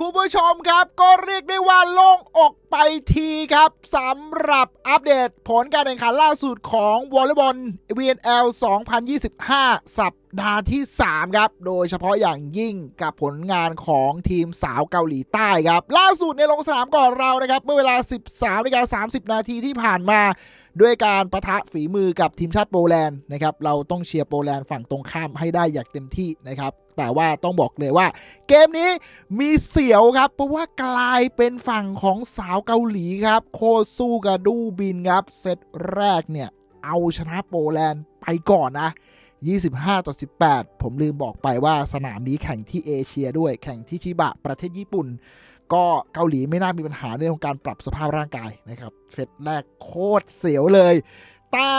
คุณผู้ชมครับ ก็เรียกได้ว่าโล่งอกไปทีครับสำหรับอัปเดตผลการแข่งขันล่าสุดของวอลเลย์บอล VNL 2025 สัปดาห์ที่ 3 ครับ โดยเฉพาะอย่างยิ่งกับผลงานของทีมสาวเกาหลีใต้ครับ ล่าสุดในลงสนามก่อนเรานะครับ เมื่อเวลา 13นาฬิกา30 นาทีที่ผ่านมา ด้วยการประทะฝีมือกับทีมชาติโปแลนด์นะครับ เราต้องเชียร์โปแลนด์ฝั่งตรงข้ามให้ได้อย่างเต็มที่นะครับ แต่ว่าต้องบอกเลยว่า เกมนี้มีเสียวครับ เพราะว่ากลายเป็นฝั่งของสาวเกาหลีครับ โคซูกาดูบินครับ เซตแรกเนี่ย เอาชนะโปแลนด์ไปก่อนนะ25 ต่อ 18 ผมลืมบอกไปว่าสนามนี้แข่งที่เอเชียด้วยแข่งที่ชิบะประเทศญี่ปุ่น ก็เกาหลีไม่น่ามีปัญหาในเรื่องของการปรับสภาพร่างกายนะครับเซตแรกโคตรเสียวเลย แต่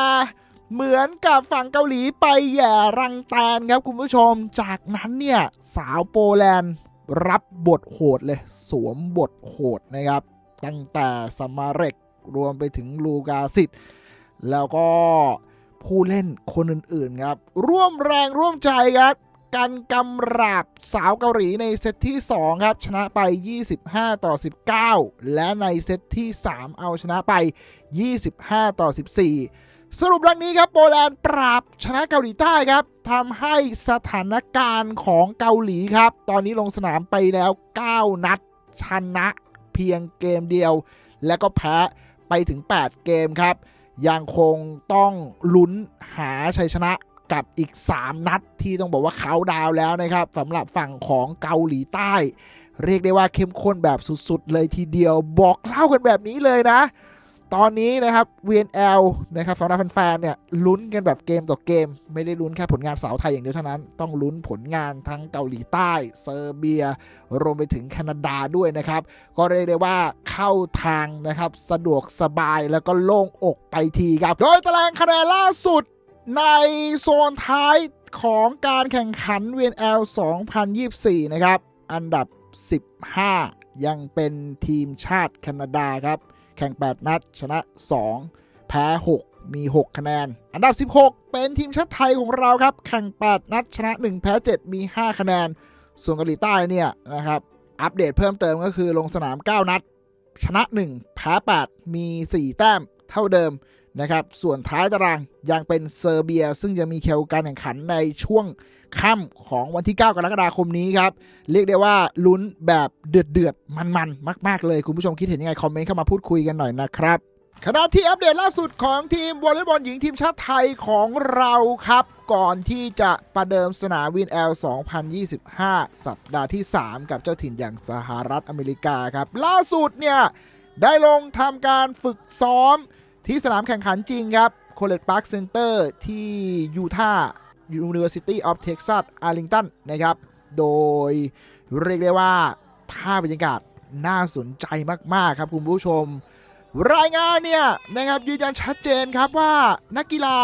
เหมือนกับฝั่งเกาหลีไปแย่รังแตนครับคุณผู้ชม จากนั้นเนี่ยสาวโปแลนด์รับบทโหดเลย สวมบทโหดนะครับ ตั้งแต่สมาเรกรวมไปถึงลูกาสิทธ์แล้วก็ผู้เล่นคนอื่นๆครับ ร่วมแรงร่วมใจครับกันกำราบสาวเกาหลีในเซตที่ 2 ครับ ชนะไป 25 ต่อ 19 และในเซตที่ 3 เอาชนะไป 25 ต่อ 14 สรุปดังนี้ครับโปแลนด์ปราบชนะเกาหลีใต้ครับทำให้สถานการณ์ของเกาหลีครับ ตอนนี้ลงสนามไปแล้ว 9 นัด ชนะเพียงเกมเดียว และก็แพ้ไปถึง 8 เกมครับ ยังคงต้องลุ้นหาชัยชนะกับอีก 3 นัดที่ต้องบอกว่าเขาดาวแล้วนะครับสำหรับฝั่งของเกาหลีใต้ เรียกได้ว่าเข้มข้นแบบสุดๆ เลยทีเดียวบอกเล่ากันแบบนี้เลยนะ ตอนนี้นะครับ VNL นะครับสำหรับแฟนๆเนี่ยลุ้นกันแบบเกมต่อเกม ไม่ได้ลุ้นแค่ผลงานสาวไทยอย่างเดียวเท่านั้น ต้องลุ้นผลงานทั้งเกาหลีใต้ เซอร์เบีย รวมไปถึงแคนาดาด้วยนะครับ ก็เรียกได้ว่าเข้าทางนะครับ สะดวกสบายแล้วก็โล่งอกไปทีครับ โดยตารางคะแนนล่าสุดในโซนท้ายของการแข่งขัน VNL 2024 นะครับ อันดับ 15 ยังเป็นทีมชาติแคนาดาครับ แข่ง 8 นัด ชนะ 2 แพ้ 6 มี 6 คะแนน อันดับ 16 เป็นทีมชาติไทยของเราครับ แข่ง 8 นัด ชนะ 1 แพ้ 7 มี 5 คะแนน ส่วนเกาหลีใต้เนี่ยนะครับ อัปเดตเพิ่มเติมก็คือลงสนาม 9 นัด ชนะ 1 แพ้ 8 มี 4 แต้มเท่าเดิมนะครับ ส่วนท้ายตารางยังเป็นเซอร์เบีย ซึ่งจะมีแข่งการแข่งขันในช่วง ค่ำของวันที่ 9 กรกฎาคมนี้ครับ เรียกได้ว่าลุ้นแบบเดือดเดือดๆมันๆมาก ๆ เลย คุณผู้ชมคิดเห็นยังไง คอมเมนต์เข้ามาพูดคุยกันหน่อยนะครับขณะที่อัปเดตล่าสุดของทีมวอลเลย์บอลหญิงทีมชาติไทยของเราครับ ก่อนที่จะประเดิมสนามวินแอล 2025 สัปดาห์ที่ 3 กับเจ้าถิ่นอย่างสหรัฐอเมริกาครับ ล่าสุดเนี่ย ได้ลงทำการฝึกซ้อมที่สนามแข่งขันจริงครับ c o l l e g e Park Center ที่ยูทาห์ University of Texas Arlington นะครับ โดยเรียกได้ว่าภาพบรรยากาศน่าสนใจมาก ๆ ครับคุณผู้ชม รายงานเนี่ยนะครับยืนยันชัดเจนครับว่านักกีฬา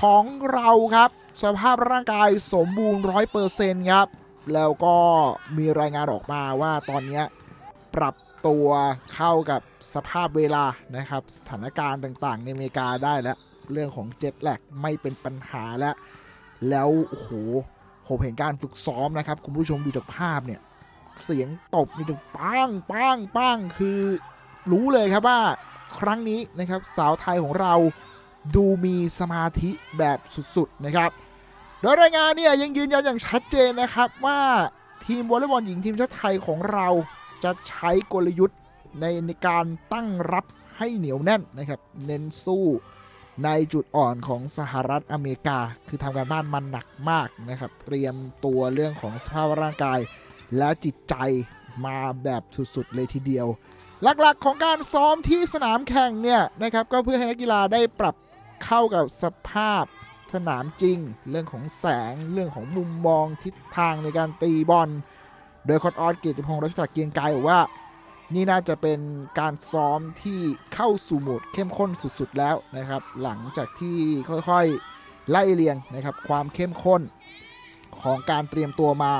ของเราครับ สภาพร่างกายสมบูรณ์ร้อยเปอร์เซ็นต์ครับ แล้วก็มีรายงานออกมาว่าตอนนี้ปรับตัวเข้ากับสภาพเวลานะครับ สถานการณ์ต่างๆ ในอเมริกาได้แล้ว เรื่องของเจ็ตแลกไม่เป็นปัญหาแล้ว แล้วโหผมเห็นการฝึกซ้อมนะครับ คุณผู้ชมดูจากภาพเนี่ย เสียงตบนี่ถึงปังปังปังคือรู้เลยครับว่าครั้งนี้นะครับสาวไทยของเราดูมีสมาธิแบบสุดๆนะครับโดยรายงานเนี่ยยังยืนยันอย่างชัดเจนนะครับว่าทีมวอลเลย์บอลหญิงทีมชาติไทยของเราจะใช้กลยุทธ์ในในการตั้งรับให้เหนียวแน่นนะครับ เน้นสู้ ในจุดอ่อนของสหรัฐอเมริกา คือทำการบ้านมันหนักมากนะครับ เตรียมตัวเรื่องของสภาพร่างกาย และจิตใจมาแบบสุดๆเลยทีเดียว หลักๆของการซ้อมที่สนามแข่งเนี่ยนะครับก็เพื่อให้นักกีฬาได้ปรับเข้ากับสภาพสนามจริง เรื่องของแสงเรื่องของมุมมองทิศทางในการตีบอล โดยโคดออสเกียรติพงศ์รัชตะเกียงไกรบอกว่า นี่น่าจะเป็นการซ้อมที่เข้าสู่โหมดเข้มข้นสุดๆแล้วนะครับ หลังจากที่ค่อยๆไล่เรียงนะครับความเข้มข้นของการเตรียมตัวมา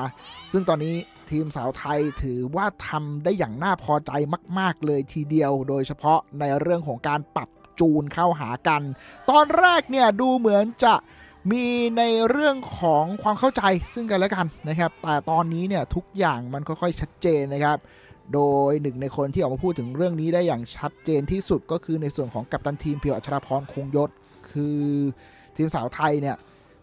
ซึ่งตอนนี้ทีมสาวไทยถือว่าทำได้อย่างน่าพอใจมาก ๆ เลยทีเดียว โดยเฉพาะในเรื่องของการปรับจูนเข้าหากัน ตอนแรกเนี่ยดูเหมือนจะมีในเรื่องของความเข้าใจซึ่งกันและกันนะครับ แต่ตอนนี้เนี่ยทุกอย่างมันค่อยๆชัดเจนนะครับ โดยหนึ่งในคนที่ออกมาพูดถึงเรื่องนี้ได้อย่างชัดเจนที่สุดก็คือในส่วนของกัปตันทีมเพียวอัชราพรคงยศ คือทีมสาวไทยเนี่ย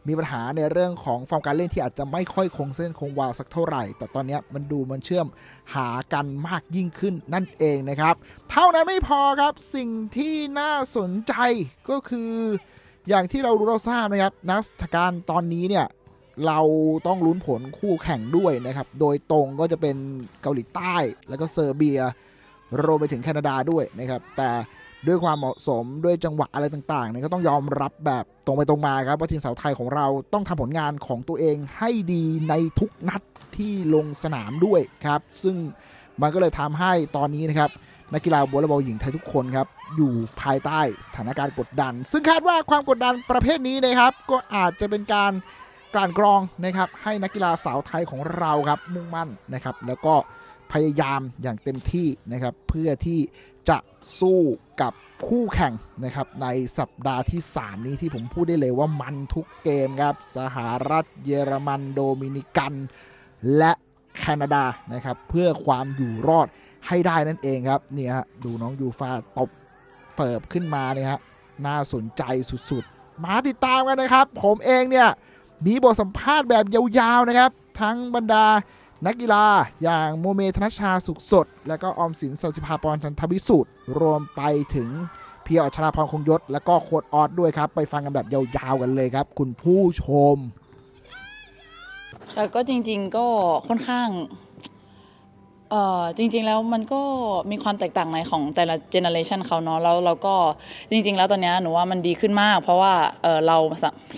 มีปัญหาในเรื่องของฟอร์มการเล่นที่อาจจะไม่ค่อยคงเส้นคงวาสักเท่าไหร่ แต่ตอนนี้มันดูมันเชื่อมหากันมากยิ่งขึ้นนั่นเองนะครับ เท่านั้นไม่พอครับสิ่งที่น่าสนใจก็คือ อย่างที่เรารู้เราทราบนะครับนักการตอนนี้เนี่ย เราต้องลุ้นผลคู่แข่งด้วยนะครับ โดยตรงก็จะเป็นเกาหลีใต้ แล้วก็เซอร์เบียรวมไปถึงแคนาดาด้วยนะครับ แต่ด้วยความเหมาะสมด้วยจังหวะอะไรต่างๆเนี่ยก็ต้องยอมรับแบบตรงไปตรงมาครับว่าทีมสาวไทยของเราต้องทำผลงานของตัวเองให้ดีในทุกนัดที่ลงสนามด้วยครับ ซึ่งมันก็เลยทำให้ตอนนี้นะครับนักกีฬาวอลเลย์บอลหญิงไทยทุกคนครับอยู่ภายใต้สถานการณ์กดดัน ซึ่งคาดว่าความกดดันประเภทนี้นะครับ ก็อาจจะเป็นการ กลั่นกรองนะครับให้นักกีฬาสาวไทยของเราครับมุ่งมั่นนะครับ แล้วก็พยายามอย่างเต็มที่นะครับ เพื่อที่จะสู้กับคู่แข่งนะครับ ในสัปดาห์ที่ 3 นี้ที่ผมพูดได้เลยว่ามันทุกเกมครับ สหรัฐเยอรมันโดมินิกัน และแคนาดานะครับ เพื่อความอยู่รอดให้ได้นั่นเองครับเนี่ยฮะดูน้องยูฟาตบเปิบขึ้นมาเนี่ยฮะน่าสนใจสุดๆ มาติดตามกันนะครับ ผมเองเนี่ย มีบทสัมภาษณ์แบบยาวๆนะครับ ทั้งบรรดานักกีฬาอย่างโมเมธนชชาสุขสด และก็ออมสินสัสิภาปรชันทวิสุทธ์รวมไปถึงเพียร์ชราพรคงยศ และก็โคดออดด้วยครับ ไปฟังกันแบบยาวๆกันเลยครับ คุณผู้ชมแต่ก็จริงๆก็ค่อนข้าง เอ่อจริงๆแล้วมันก็มีความแตกต่างในของแต่ละเจเนอเรชันเขาเนาะแล้วเราก็จริง ๆ แล้วตอนเนี้ยหนูว่ามันดีขึ้นมาก เพราะว่าเออเรา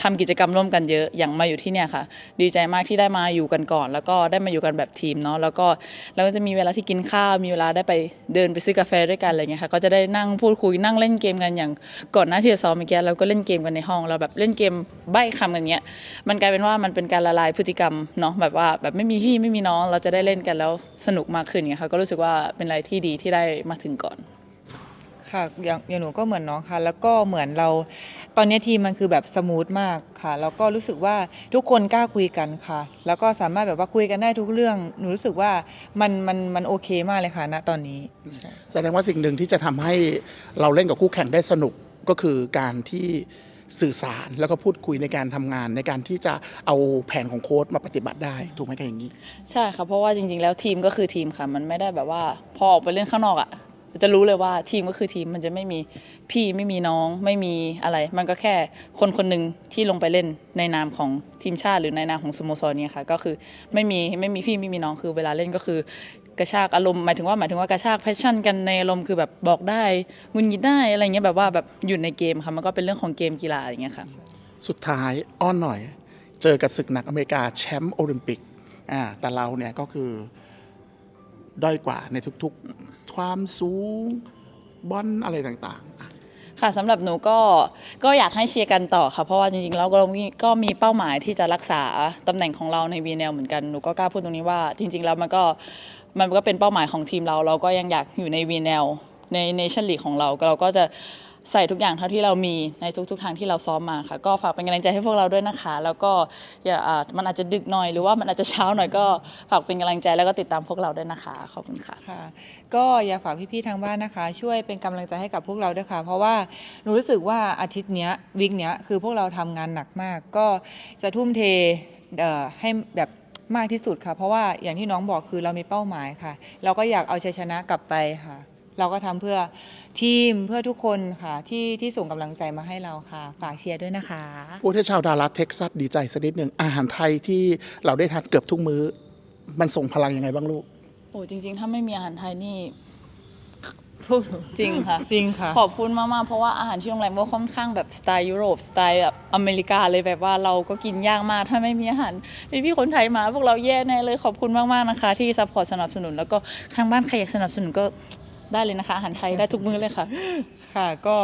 ทำกิจกรรมร่วมกันเยอะอย่างมาอยู่ที่เนี่ยค่ะ ดีใจมากที่ได้มาอยู่กันก่อน แล้วก็ได้มาอยู่กันแบบทีมเนาะแล้วก็เราก็จะมีเวลาที่กินข้าวมีเวลาได้ไปเดินไปซื้อกาแฟด้วยกันอะไรเงี้ยค่ะก็จะได้นั่งพูดคุยนั่งเล่นเกมกันอย่างก่อนหน้าที่จะซ้อมเมื่อกี้เราก็เล่นเกมกันในห้องเราแบบเล่นเกมใบ้คำกันเงี้ยมันกลายเป็นว่ามันเป็นการละลายพฤติกรรมเนาะแบบว่าแบบไม่มีพี่ไม่มีน้องเราจะได้เล่นกันแล้วสนุกมากขึ้นเงี้ยค่ะก็รู้สึกว่าเป็นอะไรที่ดีที่ได้มาถึงก่อนค่ะอย่างอย่างหนูก็เหมือนน้องค่ะ แล้วก็เหมือนเราตอนนี้ทีมมันคือแบบสมูทมากค่ะ แล้วก็รู้สึกว่าทุกคนกล้าคุยกันค่ะ แล้วก็สามารถแบบว่าคุยกันได้ทุกเรื่อง หนูรู้สึกว่ามันมันมันโอเคมากเลยค่ะณตอนนี้ใช่แสดงว่าสิ่งหนึ่งที่จะทำให้เราเล่นกับคู่แข่งได้สนุกก็คือการที่ สื่อสารแล้วก็พูดคุยในการทำงาน ในการที่จะเอาแผนของโค้ดมาปฏิบัติได้ถูกไหมกันอย่างนี้ ใช่ค่ะเพราะว่าจริง ๆ แล้วทีมก็คือทีมค่ะ มันไม่ได้แบบว่าพอออกไปเล่นข้างนอกอะ่ะจะรู้เลยว่าทีมก็คือทีมมันจะไม่มีพี่ไม่มีน้องไม่มีอะไร มันก็แค่คนคนหนึ่งที่ลงไปเล่นในนามของทีมชาติ หรือในนามของสโมสรเนี่ยค่ะ ก็คือไม่มีไม่มีพี่ไม่มีน้องคือเวลาเล่นก็คือ กระชากอารมณ์หมายถึงว่าหมายถึงว่ากระชากแพชชั่นกันในอารมณ์คือแบบบอกได้งุนยิดได้อะไรเงี้ยแบบว่าแบบอยู่ในเกมค่ะมันก็เป็นเรื่องของเกมกีฬาอย่างเงี้ยค่ะสุดท้ายอ้อนหน่อย เจอกับศึกหนักอเมริกาแชมป์โอลิมปิกอ่าแต่เราเนี่ยก็คือด้อยกว่าในทุกๆ ความสูงบอลอะไรต่างๆอะค่ะสำหรับหนูก็ก็อยากให้เชียร์กันต่อค่ะเพราะว่าจริงๆแล้วเราก็มีเป้าหมายที่จะรักษาตำแหน่งของเราใน VNL เหมือนกันหนูก็กล้าพูดตรงนี้ว่า จริง ๆ แล้วมันก็ มันก็เป็นเป้าหมายของทีมเรา เราก็ยังอยากอยู่ใน VNL ใน Nation League ของเรา เราก็จะใส่ทุกอย่างเท่าที่เรามีในทุกๆทางที่เราซ้อมมาค่ะ ก็ฝากเป็นกำลังใจให้พวกเราด้วยนะคะ แล้วก็อย่ามันอาจจะดึกหน่อยหรือว่ามันอาจจะเช้าหน่อยก็ฝากเป็นกำลังใจแล้วก็ติดตามพวกเราด้วยนะคะขอบคุณค่ะค่ะ ก็อยากฝากพี่ๆทางบ้านนะคะ ช่วยเป็นกำลังใจให้กับพวกเราด้วยค่ะ เพราะว่าหนูรู้สึกว่าอาทิตย์เนี้ยวีคเนี้ยคือพวกเราทำงานหนักมาก ก็จะทุ่มเทให้แบบ มากที่สุดค่ะ เพราะว่าอย่างที่น้องบอกคือเรามีเป้าหมายค่ะ เราก็อยากเอาชัยชนะกลับไปค่ะ เราก็ทำเพื่อทีมเพื่อทุกคนค่ะ ที่ที่ส่งกำลังใจมาให้เราค่ะ ฝากเชียร์ด้วยนะคะ พูดให้ชาวดารัสเท็กซัสดีใจสักนิดหนึ่งอาหารไทยที่เราได้ทานเกือบทุกมื้อ มันส่งพลังยังไงบ้างลูก โอ้จริงๆ ถ้าไม่มีอาหารไทยนี่ จริงค่ะ จริงค่ะ ขอบคุณมากๆ เพราะว่าอาหารที่โรงแรมก็ค่อนข้างแบบสไตล์ยุโรปสไตล์แบบอเมริกาเลยแบบว่าเราก็กินยากมาก ถ้าไม่มีอาหารพี่พี่ๆคนไทยมา พวกเราแย่แน่เลยขอบคุณมากๆนะคะ ที่ซัพพอร์ตสนับสนุน แล้วก็ทางบ้านใครอยากสนับสนุนก็ได้เลยนะคะอาหารไทยได้ทุกมื้อเลยค่ะ ค่ะก็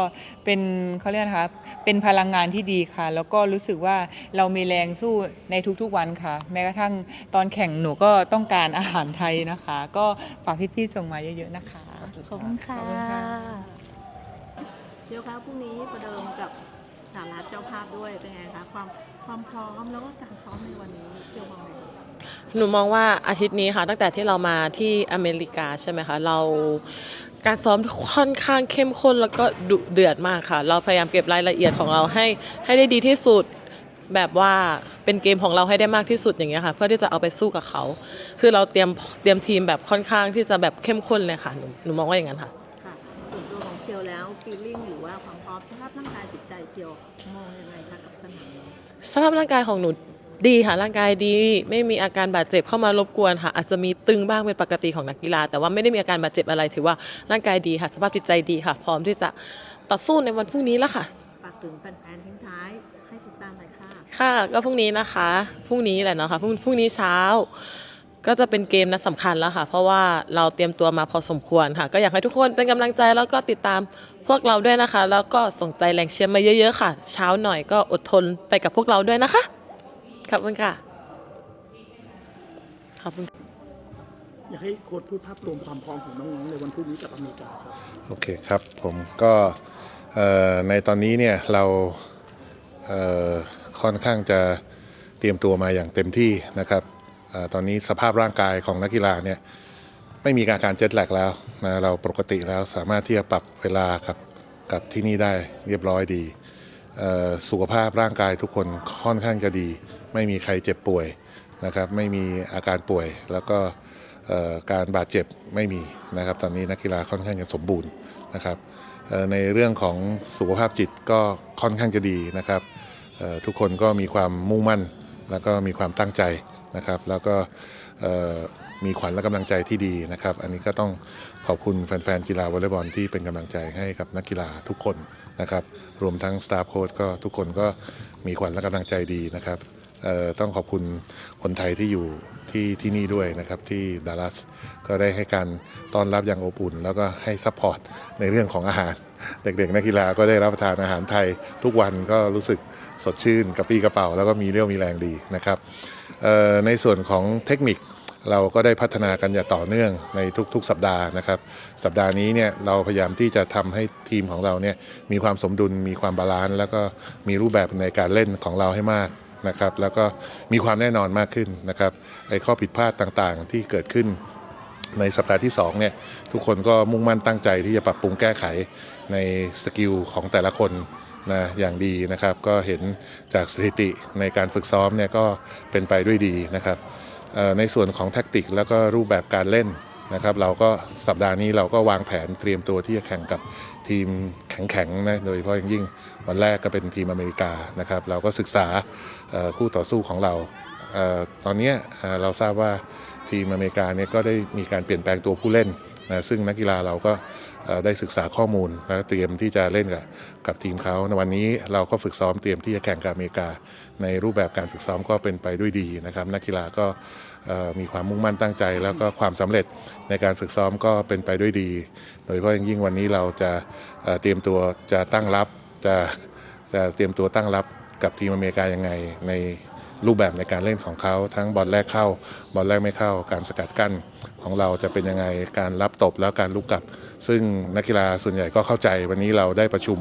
เป็นเขาเรียกนะคะเป็นพลังงานที่ดีค่ะ แล้วก็รู้สึกว่าเรามีแรงสู้ในทุกๆวันค่ะ แม้กระทั่งตอนแข่งหนูก็ต้องการอาหารไทยนะคะ ก็ฝากพี่ๆส่งมาเยอะๆนะคะ ขอบคุณค่ะขอบคุณค่ะ เดี๋ยวครับพรุ่งนี้ประเดิมกับสหรัฐเจ้าภาพด้วยเป็นไงคะความความพร้อมแล้วก็การซ้อมในวันนี้เกี่ยวกับอะไรหนูมองว่าอาทิตย์นี้ค่ะ ตั้งแต่ที่เรามาที่อเมริกาใช่ไหมคะ เราการซ้อมค่อนข้างเข้มข้นแล้วก็ดุเดือดมากค่ะ เราพยายามเก็บรายละเอียดของเราให้ให้ได้ดีที่สุด แบบว่าเป็นเกมของเราให้ได้มากที่สุดอย่างเงี้ยค่ะ เพื่อที่จะเอาไปสู้กับเขา คือเราเตรียมเตรียมทีมแบบค่อนข้างที่จะแบบเข้มข้นเลยค่ะหนูหนูมองว่าอย่างนั้นค่ะค่ะส่วนตัวของเกียวแล้วฟีลลิ่งหรือว่าความพร้อมสภาพร่างกายจิตใจเกียวมองยังไงคะกับสนามนี้สภาพร่างกายของหนูดีค่ะร่างกายดี ไม่มีอาการบาดเจ็บเข้ามารบกวนค่ะอาจจะมีตึงบ้างเป็นปกติของนักกีฬา แต่ว่าไม่ได้มีอาการบาดเจ็บอะไรถือว่าร่างกายดีค่ะ สภาพจิตใจดีค่ะ พร้อมที่จะต่อสู้ในวันพรุ่งนี้แล้วค่ะฝากถึงแฟนๆทิ้งท้าย ค่ะค่ะก็พรุ่งนี้นะคะพรุ่งนี้แหละเนาะค่ะพรุ่งพรุ่งนี้เช้า ก็จะเป็นเกมนัดสำคัญแล้วค่ะ เพราะว่าเราเตรียมตัวมาพอสมควรค่ะ ก็อยากให้ทุกคนเป็นกำลังใจแล้วก็ติดตามพวกเราด้วยนะคะ แล้วก็ส่งใจแรงเชียร์มาเยอะ ๆ ค่ะ เช้าหน่อยก็อดทนไปกับพวกเราด้วยนะคะขอบคุณค่ะขอบคุณอยากให้โค้ชพูดภาพรวมความพร้อมของน้องๆ ในวันพรุ่งนี้กับอเมริกาครับโอเคครับผมก็เอ่อในตอนนี้เนี่ยเราเอ่อ ค่อนข้างจะเตรียมตัวมาอย่างเต็มที่นะครับอตอนนี้สภาพร่างกายของนักกีฬาเนี่ยไม่มีอาการเจ็ตแลกแล้วนะเราปกติแล้วสามารถที่จะปรับเวลากับกับที่นี่ได้เรียบร้อยดี สุขภาพร่างกายทุกคนค่อนข้างจะดี ไม่มีใครเจ็บป่วยนะครับไม่มีอาการป่วยแล้วก็การบาดเจ็บไม่มีนะครับตอนนี้นักกีฬาค่อนข้างจะสมบูรณ์นะครับในเรื่องของสุขภาพจิตก็ค่อนข้างจะดีนะครับ ทุกคนก็มีความมุ่งมั่น แล้วก็มีความตั้งใจนะครับ แล้วก็มีขวัญและกำลังใจที่ดีนะครับ อันนี้ก็ต้องขอบคุณแฟนๆกีฬาวอลเลย์บอลที่เป็นกำลังใจให้กับนักกีฬาทุกคนนะครับ รวมทั้งสตาฟโค้ชก็ทุกคนก็มีขวัญและกำลังใจดีนะครับต้องขอบคุณคนไทยที่อยู่ที่ที่นี่ด้วยนะครับที่ดัลลัสก็ได้ให้การต้อนรับอย่างอบอุ่น แล้วก็ให้ซัพพอร์ตในเรื่องของอาหาร เด็กๆนักกีฬาก็ได้รับประทานอาหารไทยทุกวันก็รู้สึก สดชื่นกระปี้กระเป๋าแล้วก็มีเรี่ยวมีแรงดีนะครับในส่วนของเทคนิคเราก็ได้พัฒนากันอย่างต่อเนื่องในทุกๆ สัปดาห์นะครับ สัปดาห์นี้เนี่ยเราพยายามที่จะทำให้ทีมของเราเนี่ยมีความสมดุลมีความบาลานซ์แล้วก็มีรูปแบบในการเล่นของเราให้มากนะครับ แล้วก็มีความแน่นอนมากขึ้นนะครับไอ้ข้อผิดพลาดต่างๆ ที่เกิดขึ้นในสัปดาห์ที่2เนี่ยทุกคนก็มุ่งมั่นตั้งใจที่จะปรับปรุงแก้ไขในสกิลของแต่ละคน นะอย่างดีนะครับ ก็เห็นจากสถิติในการฝึกซ้อมเนี่ยก็เป็นไปด้วยดีนะครับในส่วนของแท็กติกแล้วก็รูปแบบการเล่นนะครับ เราก็สัปดาห์นี้เราก็วางแผนเตรียมตัวที่จะแข่งกับทีมแข็งๆนะโดยเฉพาะอย่างยิ่งวันแรกก็เป็นทีมอเมริกานะครับ เราก็ศึกษาคู่ต่อสู้ของเราเออตอนนี้ยเอ่อเราทราบว่าทีมอเมริกาเนี่ยก็ได้มีการเปลี่ยนแปลงตัวผู้เล่น นะซึ่งนักกีฬาเราก็ได้ศึกษาข้อมูลและเตรียมที่จะเล่นกับกับทีมเขาในวันนี้เราก็ฝึกซ้อมเตรียมที่จะแข่งกับอเมริกา ในรูปแบบการฝึกซ้อมก็เป็นไปด้วยดีนะครับนักกีฬาก็มีความมุ่งมั่นตั้งใจ แล้วก็ความสำเร็จในการฝึกซ้อมก็เป็นไปด้วยดี โดยเฉพาะอย่างยิ่งวันนี้เราจะเเตรียมตัวจะตั้งรับจะจะเตรียมตัวตั้งรับกับทีมอเมริกายังไงใน รูปแบบในการเล่นของเขาทั้งบอลแรกเข้าบอลแรกไม่เข้า การสกัดกั้นของเราจะเป็นยังไงการรับตบแล้วการลุกกลับ ซึ่งนักกีฬาส่วนใหญ่ก็เข้าใจวันนี้เราได้ประชุม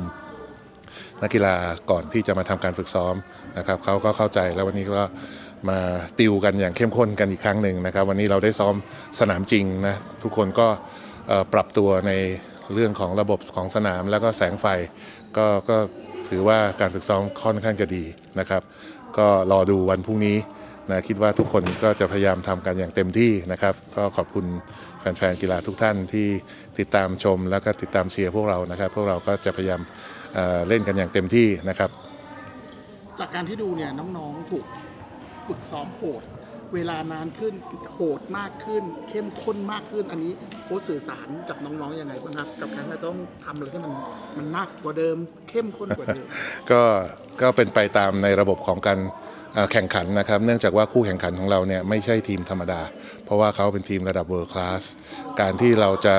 นักกีฬาก่อนที่จะมาทำการฝึกซ้อมนะครับเขาก็เข้าใจแล้ววันนี้ก็มาติวกันอย่างเข้มข้นกันอีกครั้งหนึ่งนะครับ วันนี้เราได้ซ้อมสนามจริงนะทุกคนก็ปรับตัวในเรื่องของระบบของสนามแล้วก็แสงไฟก็ก็ถือว่าการฝึกซ้อมค่อนข้างจะดีนะครับ ก็รอดูวันพรุ่งนี้นะคิดว่าทุกคนก็จะพยายามทำกันอย่างเต็มที่นะครับ ก็ขอบคุณแฟนๆกีฬาทุกท่านที่ติดตามชมแล้วก็ติดตามเชียร์พวกเรานะครับ พวกเราก็จะพยายามเอ่อเล่นกันอย่างเต็มที่นะครับ จากการที่ดูเนี่ยน้องๆถูกฝึกซ้อมโหด เวลานานขึ้นโหดมากขึ้น เข้มข้นมากขึ้น อันนี้โค้ชสื่อสารกับน้องๆยังไงบ้างครับ กับการที่ต้องทำอะไรที่มันมันหนักกว่าเดิม เข้มข้นกว่าเดิม ก็ก็เป็นไปตามในระบบของการ แข่งขันนะครับ เนื่องจากว่าคู่แข่งขันของเราเนี่ยไม่ใช่ทีมธรรมดา เพราะว่าเขาเป็นทีมระดับ World Class การที่เราจะ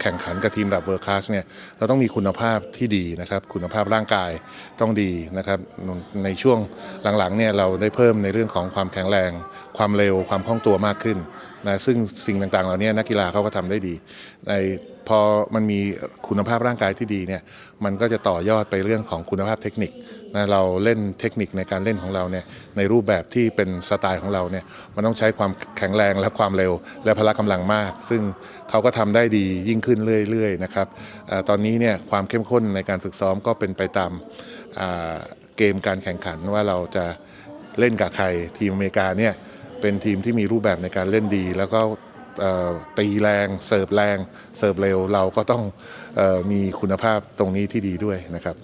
แข่งขันกับทีมระดับ World Class เนี่ยเราต้องมีคุณภาพที่ดีนะครับ คุณภาพร่างกายต้องดีนะครับ ในช่วงหลังๆเนี่ยเราได้เพิ่มในเรื่องของความแข็งแรง ความเร็วความคล่องตัวมากขึ้นนะซึ่งสิ่งต่างๆ เหล่านี้นักกีฬาเขาก็ทำได้ดีในพอมันมีคุณภาพร่างกายที่ดีเนี่ยมันก็จะต่อยอดไปเรื่องของคุณภาพเทคนิค นะเราเล่นเทคนิคในการเล่นของเราเนี่ยในรูปแบบที่เป็นสไตล์ของเราเนี่ยมันต้องใช้ความแข็งแรงและความเร็ว และพละกำลังมาก ซึ่งเขาก็ทำได้ดียิ่งขึ้นเรื่อยๆนะครับอตอนนี้เนี่ยความเข้มข้นในการฝึกซ้อมก็เป็นไปตามเกมการแข่งขันว่าเราจะเล่นกับใครทีมอเมริกาเนี่ยเป็นทีมที่มีรูปแบบในการเล่นดี แล้วก็ตีแรงเสิร์ฟแรงเสิร์ฟเร็วเราก็ต้องอมีคุณภาพตรงนี้ที่ดีด้วยนะครับ